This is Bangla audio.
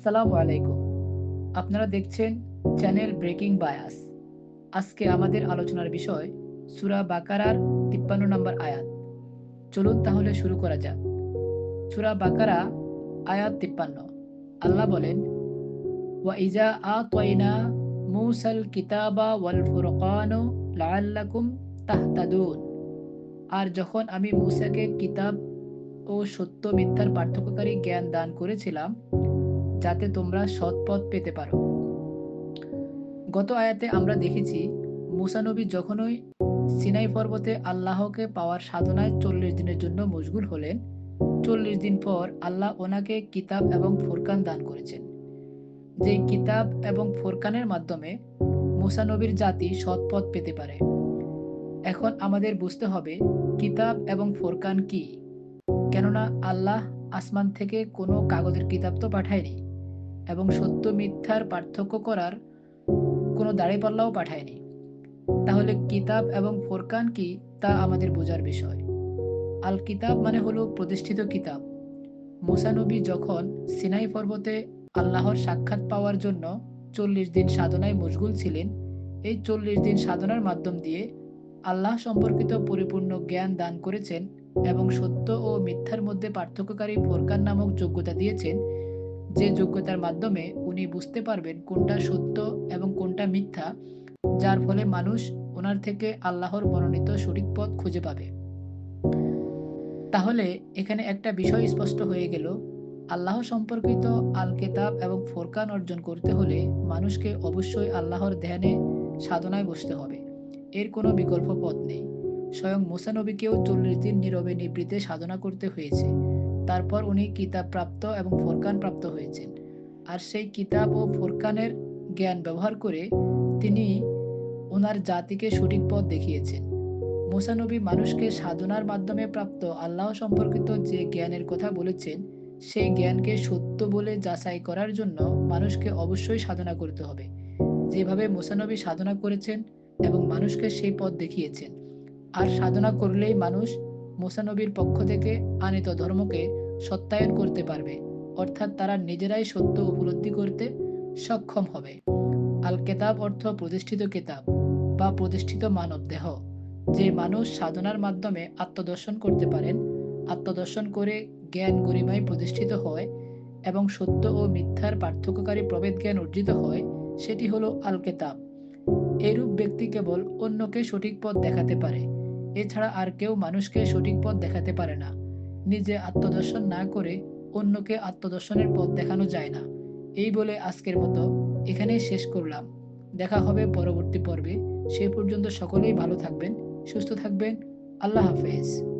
আসসালামু আলাইকুম। আপনারা দেখছেন চ্যানেল ব্রেকিং বায়াস। আজকে আমাদের আলোচনার বিষয় সুরা বাকারার তিপ্পান্ন নম্বর আয়াত। চলুন তাহলে শুরু করা যাক। সুরা বাকারা, আয়াত তিপ্পান্ন। আল্লাহ বলেন, ওয়া ইজা আ তয়না মুসাল কিতাবা ওয়াল ফুরকানু লাআল্লাকুম তাহতাদুন। আর যখন আমি মুসাকে কিতাব ও সত্য মিথ্যার পার্থক্যকারী জ্ঞান দান করেছিলাম যাতে তোমরা সৎ পথ পেতে পারো। গত আয়াতে আমরা দেখেছি মুসানবী যখনই সিনাই পর্বতে আল্লাহকে পাওয়ার সাধনায় চল্লিশ দিনের জন্য মশগুল হলেন, চল্লিশ দিন পর আল্লাহ ওনাকে কিতাব এবং ফোরকান দান করেছেন। যে কিতাব এবং ফোরকানের মাধ্যমে মুসানবীর জাতি সৎ পথ পেতে পারে। এখন আমাদের বুঝতে হবে, কিতাব এবং ফোরকান কি? কেননা আল্লাহ আসমান থেকে কোনো কাগজের কিতাব তো পাঠায়নি। এবং সত্য মিথ্যার পার্থক্য করার কোনো দাড়িপাল্লাও পাঠায়নি। তাহলে কিতাব এবং ফোরকান কি তা আমাদের বোঝার বিষয়। আল কিতাব মানে হলো প্রতিষ্ঠিত কিতাব। মুসানবী যখন সিনাই পর্বতে আল্লাহর সাক্ষাৎ পাওয়ার জন্য চল্লিশ দিন সাধনায় মশগুল ছিলেন, এই চল্লিশ দিন সাধনার মাধ্যম দিয়ে আল্লাহ সম্পর্কিত পরিপূর্ণ জ্ঞান দান করেছেন এবং সত্য ও মিথ্যার মধ্যে পার্থক্যকারী ফোরকান নামক যোগ্যতা দিয়েছেন যে যোগ্যতার মাধ্যমে উনি বুঝতে পারবেন কোনটা সত্য এবং কোনটা মিথ্যা, যার ফলে মানুষ ওনার থেকে আল্লাহর মনোনীত সঠিক পথ খুঁজে পাবে। তাহলে এখানে একটা বিষয় স্পষ্ট হয়ে গেল। আল্লাহ সম্পর্কিত আল কেতাব এবং ফোরকান অর্জন করতে হলে মানুষকে অবশ্যই আল্লাহর ধ্যানে, সাধনায় বসতে হবে। এর কোনো বিকল্প পথ নেই। স্বয়ং মুসানবীকেও চল্লিশ দিন নীরবে নিবৃতে সাধনা করতে হয়েছে। তারপর উনি কিতাব প্রাপ্ত এবং ফোরকান প্রাপ্ত হয়েছেন। আর সেই কিতাব ও ফোরকানের জ্ঞান ব্যবহার করে তিনি ওনার জাতিকে সঠিক পথ দেখিয়েছেন। মুসানবী মানুষকে সাধনার মাধ্যমে প্রাপ্ত আল্লাহ সম্পর্কিত যে জ্ঞানের কথা বলেছেন, সেই জ্ঞানকে সত্য বলে যাচাই করার জন্য মানুষকে অবশ্যই সাধনা করতে হবে। যেভাবে মুসানবী সাধনা করেছেন এবং মানুষকে সেই পথ দেখিয়েছেন। আর সাধনা করলেই মানুষ মুসানবীর পক্ষ থেকে আনিত ধর্মকে সত্যায়ন করতে পারবে। অর্থাৎ তারা নিজেরাই সত্য উপলব্ধি করতে সক্ষম হবে। আল কেতাব অর্থ প্রতিষ্ঠিত কেতাব বা প্রতিষ্ঠিত মানব দেহ। যে মানুষ সাধনার মাধ্যমে আত্মদর্শন করতে পারেন, আত্মদর্শন করে জ্ঞান গরিমায় প্রতিষ্ঠিত হয় এবং সত্য ও মিথ্যার পার্থক্যকারী প্রভেদ জ্ঞান অর্জিত হয়, সেটি হলো আল কেতাব। এরূপ ব্যক্তি কেবল অন্যকে সঠিক পথ দেখাতে পারে এছাড়া আর কেউ মানুষকে সঠিক পথ দেখাতে পারে না। নিজে আত্মদর্শন না করে অন্যকে আত্মদর্শনের পথ দেখানো যায় না। এই বলে আজকের মতো এখানেই শেষ করলাম। দেখা হবে পরবর্তী পর্বে। সে পর্যন্ত সকলেই ভালো থাকবেন, সুস্থ থাকবেন। আল্লাহ হাফেজ।